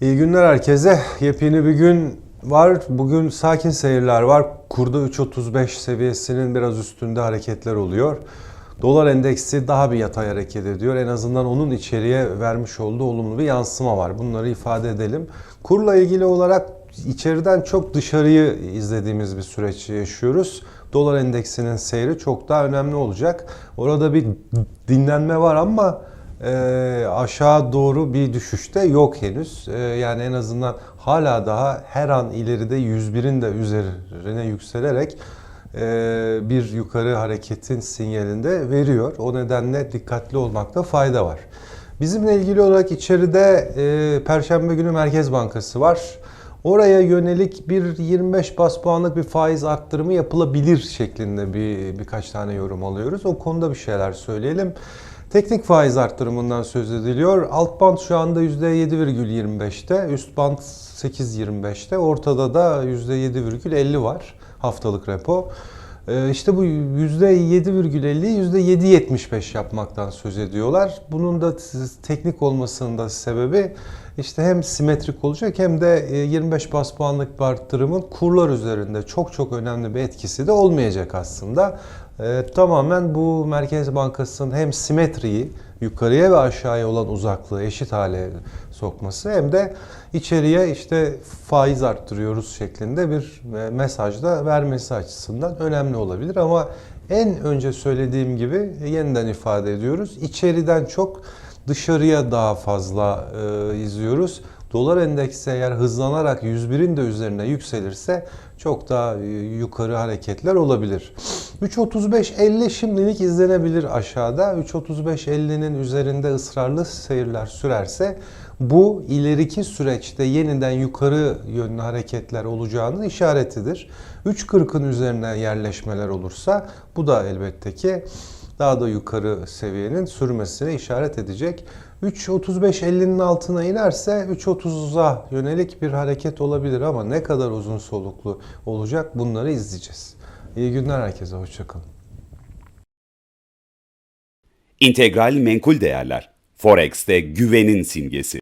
İyi günler herkese. Yepyeni bir gün var. Bugün sakin seyirler var. Kurda 3.35 seviyesinin biraz üstünde hareketler oluyor. Dolar endeksi daha bir yatay hareket ediyor. En azından onun içeriye vermiş olduğu olumlu bir yansıma var. Bunları ifade edelim. Kurla ilgili olarak içeriden çok dışarıyı izlediğimiz bir süreç yaşıyoruz. Dolar endeksinin seyri çok daha önemli olacak. Orada bir dinlenme var ama e, aşağı doğru bir düşüşte yok henüz. E, yani en azından hala daha her an ileride 101'in de üzerine yükselerek e, bir yukarı hareketin sinyalinde veriyor. O nedenle dikkatli olmakta fayda var. Bizimle ilgili olarak içeride e, Perşembe günü Merkez Bankası var. Oraya yönelik bir 25 bas puanlık bir faiz arttırımı yapılabilir şeklinde bir birkaç tane yorum alıyoruz. O konuda bir şeyler söyleyelim. Teknik faiz arttırımından söz ediliyor. Alt band şu anda %7,25'te, üst band 8,25'te, ortada da %7,50 var haftalık repo. Ee, İşte bu %7,50'yi %7,75 yapmaktan söz ediyorlar. Bunun da teknik olmasının da sebebi işte hem simetrik olacak hem de e, 25 bas puanlık bir arttırımın kurlar üzerinde çok çok önemli bir etkisi de olmayacak aslında. Ee, Tamamen bu Merkez Bankası'nın hem simetriyi yukarıya ve aşağıya olan uzaklığı eşit hale sokması hem de içeriye işte faiz arttırıyoruz şeklinde bir e, mesaj da vermesi açısından önemli olabilir ama en önce söylediğim gibi yeniden ifade ediyoruz. İçeriden çok dışarıya daha fazla e, izliyoruz. Dolar endeksi eğer hızlanarak 101'in de üzerine yükselirse çok daha e, yukarı hareketler olabilir. 3.35.50 şimdilik izlenebilir aşağıda. 3.35.50'nin üzerinde ısrarlı seyirler sürerse bu ileriki süreçte yeniden yukarı yönlü hareketler olacağının işaretidir. 3.40'ın üzerine yerleşmeler olursa bu da elbette ki daha da yukarı seviyenin sürmesine işaret edecek. 3.35-50'nin altına inerse 3.30'a yönelik bir hareket olabilir ama ne kadar uzun soluklu olacak bunları izleyeceğiz. İyi günler herkese, hoşçakalın. İntegral menkul değerler. Forex'te güvenin simgesi.